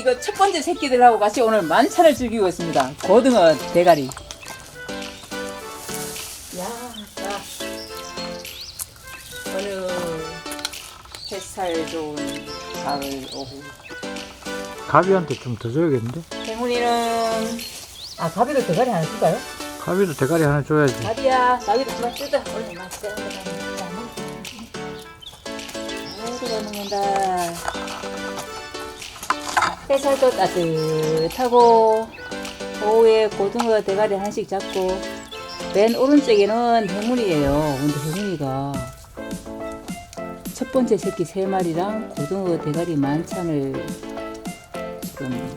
이거 첫 번째 새끼들하고 같이 오늘 만찬을 즐기고 있습니다. 고등어 대가리. 야, 자. 어느 햇살 좋은 가을 오후. 가비한테 좀 더 줘야겠는데? 행운이는 아 가비도 대가리 하나 줄까요? 가비도 대가리 하나 줘야지. 가비야, 가비도 그만 뜯어. 오늘 맛있게 아이고 잘 먹는다. 햇살도 따뜻하고 오후에 고등어 대가리 하나씩 잡고 맨 오른쪽에는 해문이에요. 근데 해문이가 첫 번째 새끼 세 마리랑 고등어 대가리 만찬을 지금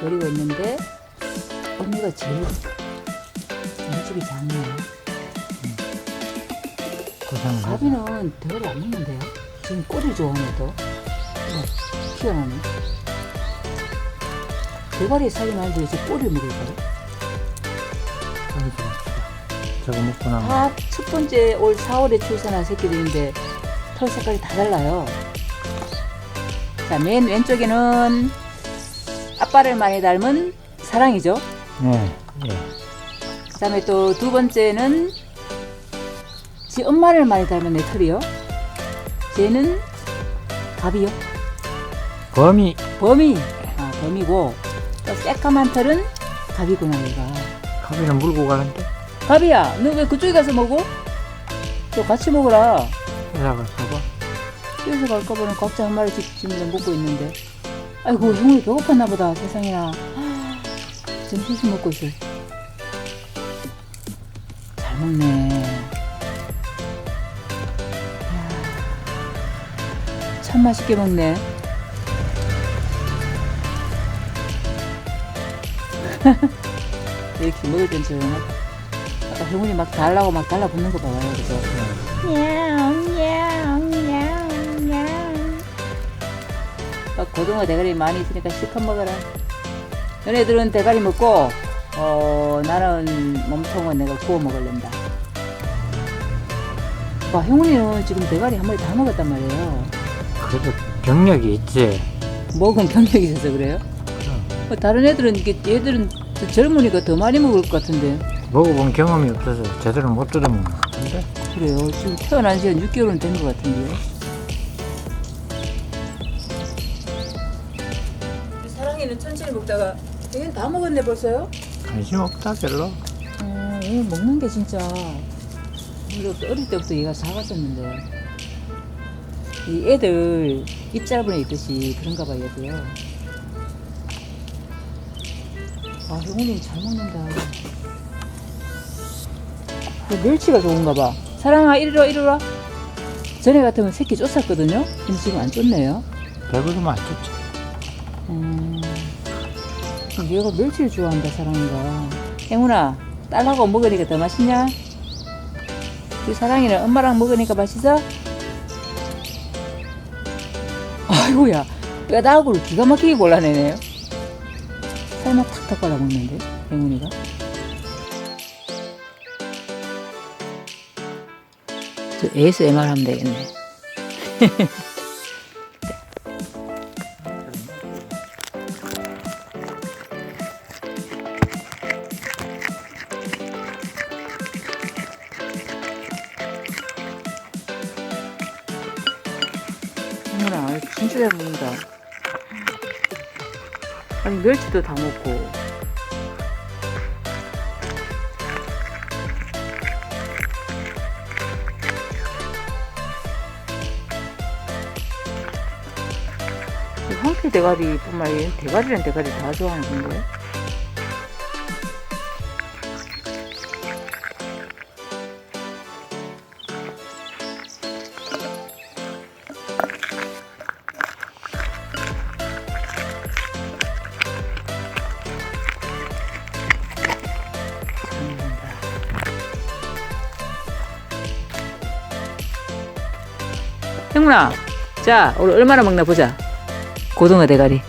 노리고 있는데 언니가 제일 인집이 작네요. 고생을 해. 가비는 대가리 안 먹는데요? 지금 꼬리를 좋아하네 또. 네, 희한하네. 대가리에 살이 많이 들어서 꼬리를 먹을까요? 합시다. 저거 먹고 나면. 다 첫 번째 올 4월에 출산한 새끼들인데 털 색깔이 다 달라요. 자, 맨 왼쪽에는 아빠를 많이 닮은 사랑이죠. 네, 예. 그 다음에 또 두 번째는 지 엄마를 많이 닮은 내 털이요. 쟤는 갑이요. 범이 범이. 아, 범이고. 또 새까만 털은 갑이구나, 얘가. 가비는 물고 가는데? 갑이야, 너 왜 그쪽에 가서 먹어? 너 같이 먹어라. 회사 가서 봐. 여기서 갈까 보는 각자 한 마리씩 지금 먹고 있는데. 아이고, 형이 배고팠나 보다, 세상에나. 점심 먹고 있어. 잘 먹네. 이야, 참 맛있게 먹네. 이렇게 먹을 땐 조용하다. 아까 형훈이 막 달라고 막 달라붙는 거 봐봐요, 그죠? 냐옹, 냐옹, 냐옹, 냐옹. 막 고등어 대가리 많이 있으니까 실컷 먹어라. 너네들은 대가리 먹고, 어, 나는 몸통은 내가 구워 먹을랜다. 봐, 형훈이는 지금 대가리 한 마리 다 먹었단 말이에요. 그래도 경력이 있지. 먹은 경력이 있어서 그래요? 어, 다른 애들은, 이게 얘들은 더 젊으니까 더 많이 먹을 것 같은데. 먹어본 경험이 없어서 제대로 못것 같은데? 그래요. 지금 태어난 지 한 6개월은 된 것 같은데요. 사랑이는 천천히 먹다가 얘는 다 먹었네 벌써요? 관심 없다, 별로. 어, 얘 먹는 게 진짜 이거 어릴 때부터 얘가 작았었는데 이 애들 입 짧은 애 있듯이 그런가 봐 얘도요. 아 형훈이 잘 먹는다. 이 멸치가 좋은가 봐. 사랑아 이리 와 이리 와. 전에 같으면 새끼 쫓았거든요. 근데 지금 안 쫓네요. 배부르면 안 좋지. 음, 얘가 멸치를 좋아한다 사랑이가 행운아 딸하고 먹으니까 더 맛있냐? 우리 사랑이는 엄마랑 먹으니까 맛있어? 아이고야 뼈다구를 기가 막히게 골라내네요 살만 탁탁 발라먹는데 행운이가? 저 ASMR 하면 되겠네. 잘 먹는다 아니 멸치도 다 먹고. 이 황태 대가리뿐만 아니라 대가리랑 대가리 다 좋아하는 건데 형문아, 자, 오늘 얼마나 먹나 보자. 고등어 대가리.